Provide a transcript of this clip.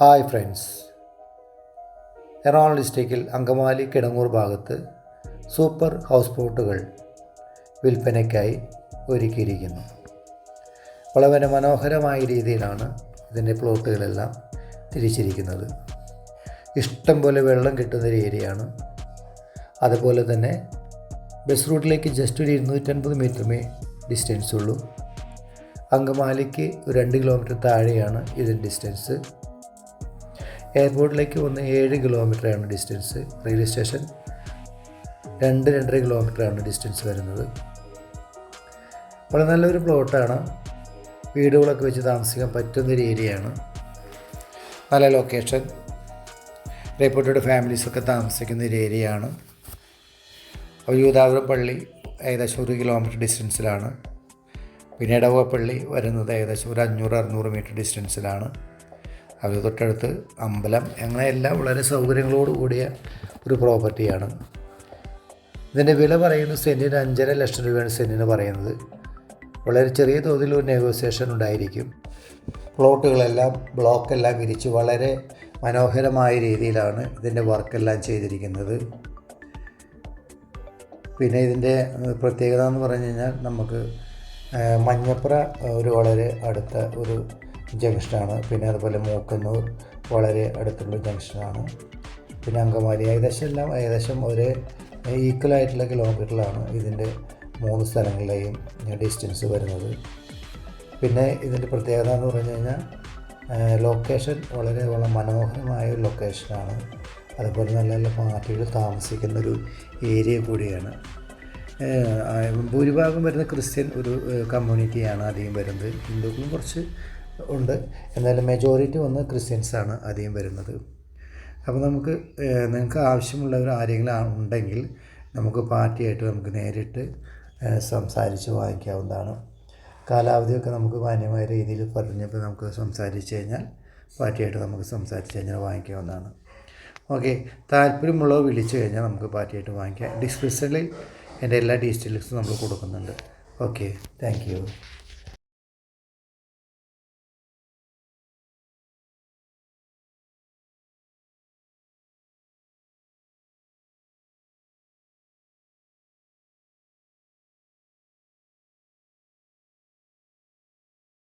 Hi friends. Ernakulam ഡിസ്ട്രിക്റ്റിൽ അങ്കമാലി കിടങ്ങൂർ ഭാഗത്ത് super house ബോട്ടുകൾ വിൽപ്പനയ്ക്കായി ഒരുക്കിയിരിക്കുന്നു. വളരെ മനോഹരമായ രീതിയിലാണ് ഇതിന്റെ പ്ലോട്ടുകളെല്ലാം തിരിച്ചിരിക്കുന്നത്. ഇഷ്ടം പോലെ വെള്ളം കിട്ടുന്ന ഒരു ഏരിയയാണ്. അതുപോലെ തന്നെ ബസ് റൂട്ടിലേക്ക് ജസ്റ്റ് ഒരു ഇരുന്നൂറ്റൻപത് മീറ്ററുമേ ഡിസ്റ്റൻസ് ഉള്ളൂ. അങ്കമാലിക്ക് ഒരു രണ്ട് കിലോമീറ്റർ താഴെയാണ് ഇതിന്റെ ഡിസ്റ്റൻസ് എയർപോർട്ടിലേക്ക് വന്ന് ഏഴ് കിലോമീറ്ററാണ് ഡിസ്റ്റൻസ് റെയിൽവേ സ്റ്റേഷൻ. രണ്ട് രണ്ടര കിലോമീറ്ററാണ് ഡിസ്റ്റൻസ് വരുന്നത്. വളരെ നല്ലൊരു പ്ലോട്ടാണ്. വീടുകളൊക്കെ വെച്ച് താമസിക്കാൻ പറ്റുന്നൊരു ഏരിയയാണ്. നല്ല ലൊക്കേഷൻ റേപ്പോർട്ടഡ് ഫാമിലീസൊക്കെ താമസിക്കുന്ന ഒരു ഏരിയയാണ്. യൂതാപുരം പള്ളി ഏകദേശം ഒരു കിലോമീറ്റർ ഡിസ്റ്റൻസിലാണ് പിന്നെ ഇടവ പള്ളി വരുന്നത് ഏകദേശം ഒരു അഞ്ഞൂറ് അറുന്നൂറ് മീറ്റർ ഡിസ്റ്റൻസിലാണ് അത് തൊട്ടടുത്ത് അമ്പലം അങ്ങനെയെല്ലാം വളരെ സൗകര്യങ്ങളോട് കൂടിയ ഒരു പ്രോപ്പർട്ടിയാണ്. ഇതിന്റെ വില പറയുന്നത് സെന്റിന് അഞ്ചര ലക്ഷം രൂപയാണ് സെന്റിന് പറയുന്നത്. വളരെ ചെറിയ തോതിൽ ഒരു നെഗോസിയേഷൻ ഉണ്ടായിരിക്കും. പ്ലോട്ടുകളെല്ലാം ബ്ലോക്കെല്ലാം വിരിച്ച് വളരെ മനോഹരമായ രീതിയിലാണ് ഇതിന്റെ വർക്കെല്ലാം ചെയ്തിരിക്കുന്നത്. പിന്നെ ഇതിന്റെ പ്രത്യേകത എന്ന് പറഞ്ഞു കഴിഞ്ഞാൽ നമുക്ക് മഞ്ഞപ്പുറ ഒരു വളരെ അടുത്ത ഒരു ജംഗ്ഷനാണ് പിന്നെ അതുപോലെ മൂക്കന്നൂർ വളരെ അടുത്തുള്ള ജംഗ്ഷനാണ് പിന്നെ അങ്കമാലി ഏകദേശം എല്ലാം ഏകദേശം ഒരേ ഈക്വൽ ആയിട്ടുള്ള കിലോമീറ്ററിലാണ് ഇതിന്റെ മൂന്ന് സ്ഥലങ്ങളിലെയും ഡിസ്റ്റൻസ് വരുന്നത്. പിന്നെ ഇതിന്റെ പ്രത്യേകത എന്ന് പറഞ്ഞു കഴിഞ്ഞാൽ ലൊക്കേഷൻ വളരെ വളരെ മനോഹരമായ ഒരു ലൊക്കേഷനാണ് അതുപോലെ നല്ല നല്ല പാർട്ടികൾ താമസിക്കുന്ന ഒരു ഏരിയ കൂടിയാണ്. ഭൂരിഭാഗം വരുന്ന ക്രിസ്ത്യൻ ഒരു കമ്മ്യൂണിറ്റിയാണ് അധികം വരുന്നത്. ഹിന്ദുക്കളും കുറച്ച് ഉണ്ട്. എന്നാലും മെജോറിറ്റി വന്ന് ക്രിസ്ത്യൻസാണ് അധികം വരുന്നത്. അപ്പോൾ നമുക്ക് നിങ്ങൾക്ക് ആവശ്യമുള്ളവർ ആരെങ്കിലും ഉണ്ടെങ്കിൽ നമുക്ക് പാർട്ടിയായിട്ട് നമുക്ക് നേരിട്ട് സംസാരിച്ച് വാങ്ങിക്കാവുന്നതാണ് കാലാവധിയൊക്കെ നമുക്ക് മാന്യമായ രീതിയിൽ പറഞ്ഞപ്പോൾ നമുക്ക് സംസാരിച്ച് കഴിഞ്ഞാൽ പാർട്ടിയായിട്ട് നമുക്ക് സംസാരിച്ച് കഴിഞ്ഞാൽ വാങ്ങിക്കാവുന്നതാണ് ഓക്കെ താല്പര്യമുള്ളവർ വിളിച്ചു കഴിഞ്ഞാൽ നമുക്ക് പാർട്ടിയായിട്ട് വാങ്ങിക്കാം ഡിസ്ക്രിപ്ഷനിൽ എന്റെ എല്ലാ ഡീറ്റെയിൽസും നമ്മൾ കൊടുക്കുന്നുണ്ട്. Okay thank